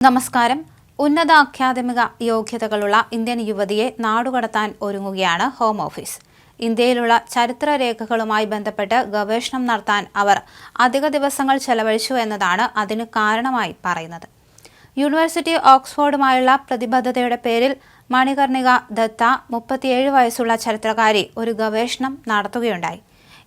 നമസ്കാരം. ഉന്നത അക്കാദമിക യോഗ്യതകളുള്ള ഇന്ത്യൻ യുവതിയെ നാടുകടത്താൻ ഒരുങ്ങുകയാണ് ഹോം ഓഫീസ് ഇന്ത്യയിലുള്ള ചരിത്രരേഖകളുമായി ബന്ധപ്പെട്ട് ഗവേഷണം നടത്താൻ അവർ അധിക ദിവസങ്ങൾ ചെലവഴിച്ചു എന്നതാണ് അതിന് കാരണമായി പറയുന്നത്. യൂണിവേഴ്സിറ്റി ഓക്സ്ഫോർഡുമായുള്ള പ്രതിബദ്ധതയുടെ പേരിൽ മണികർണിക ദത്ത മുപ്പത്തിയേഴ് വയസ്സുള്ള ചരിത്രകാരി ഒരു ഗവേഷണം നടത്തുകയുണ്ടായി.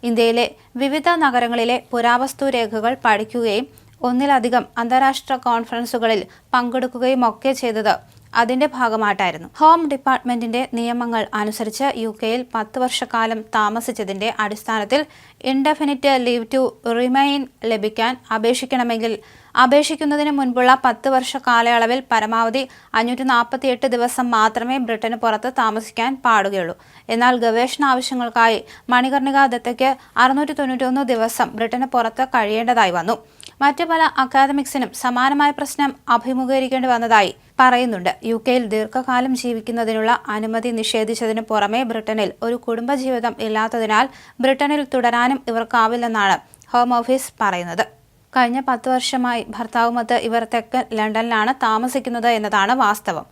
ഇന്ത്യയിലെ വിവിധ നഗരങ്ങളിലെ പുരാവസ്തു രേഖകൾ പഠിക്കുകയും ഒന്നിലധികം അന്താരാഷ്ട്ര കോൺഫറൻസുകളിൽ പങ്കെടുക്കുകയും ഒക്കെ ചെയ്തത്. അതിന്റെ ഭാഗമായിട്ടായിരുന്നു. ഹോം ഡിപ്പാർട്ട്മെന്റിന്റെ നിയമങ്ങൾ അനുസരിച്ച് യു കെയിൽ പത്ത് വർഷക്കാലം താമസിച്ചതിന്റെ അടിസ്ഥാനത്തിൽ ഇൻഡെഫിനിറ്റ് ലീവ് ടു റിമൈൻ ലഭിക്കാൻ അപേക്ഷിക്കണമെങ്കിൽ അപേക്ഷിക്കുന്നതിന് മുൻപുള്ള പത്ത് വർഷ കാലയളവിൽ പരമാവധി അഞ്ഞൂറ്റി നാൽപ്പത്തിയെട്ട് ദിവസം മാത്രമേ ബ്രിട്ടന് പുറത്ത് താമസിക്കാൻ പാടുകയുള്ളൂ. എന്നാൽ ഗവേഷണ ആവശ്യങ്ങൾക്കായി മണികർണിക ദത്തയ്ക്ക് അറുന്നൂറ്റി ദിവസം ബ്രിട്ടന് പുറത്ത് കഴിയേണ്ടതായി വന്നു. മറ്റു പല അക്കാദമിക്സിനും സമാനമായ പ്രശ്നം അഭിമുഖീകരിക്കേണ്ടി വന്നതായി പറയുന്നുണ്ട്. യു കെയിൽ ദീർഘകാലം ജീവിക്കുന്നതിനുള്ള അനുമതി നിഷേധിച്ചതിന് പുറമെ ബ്രിട്ടനിൽ ഒരു കുടുംബജീവിതം ഇല്ലാത്തതിനാൽ ബ്രിട്ടനിൽ തുടരാനും ഇവർക്കാവില്ലെന്നാണ് ഹോം ഓഫീസ് പറയുന്നത്. കഴിഞ്ഞ പത്ത് വർഷമായി ഭർത്താവുമൊത്ത് ഇവർ തെക്കൻ ലണ്ടനിലാണ് താമസിക്കുന്നത് എന്നതാണ് വാസ്തവം.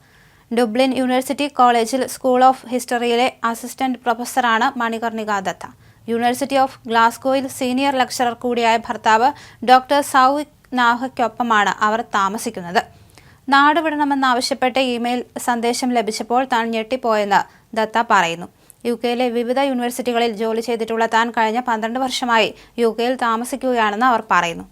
ഡുബ്ലിൻ യൂണിവേഴ്സിറ്റി കോളേജിൽ സ്കൂൾ ഓഫ് ഹിസ്റ്ററിയിലെ അസിസ്റ്റന്റ് പ്രൊഫസറാണ് മണികർണിക ദത്ത. യൂണിവേഴ്സിറ്റി ഓഫ് ഗ്ലാസ്ഗോയിൽ സീനിയർ ലെക്ചറർ കൂടിയായ ഭർത്താവ് ഡോക്ടർ സൗവിക് നാഹയ്ക്കൊപ്പമാണ് അവർ താമസിക്കുന്നത്. നാടുവിടണമെന്നാവശ്യപ്പെട്ട് ഇമെയിൽ സന്ദേശം ലഭിച്ചപ്പോൾ താൻ ഞെട്ടിപ്പോയെന്ന് ദത്ത പറയുന്നു. യു കെയിലെ വിവിധ യൂണിവേഴ്സിറ്റികളിൽ ജോലി ചെയ്തിട്ടുള്ള താൻ കഴിഞ്ഞ പന്ത്രണ്ട് വർഷമായി യു കെയിൽ താമസിക്കുകയാണെന്ന് അവർ പറയുന്നു.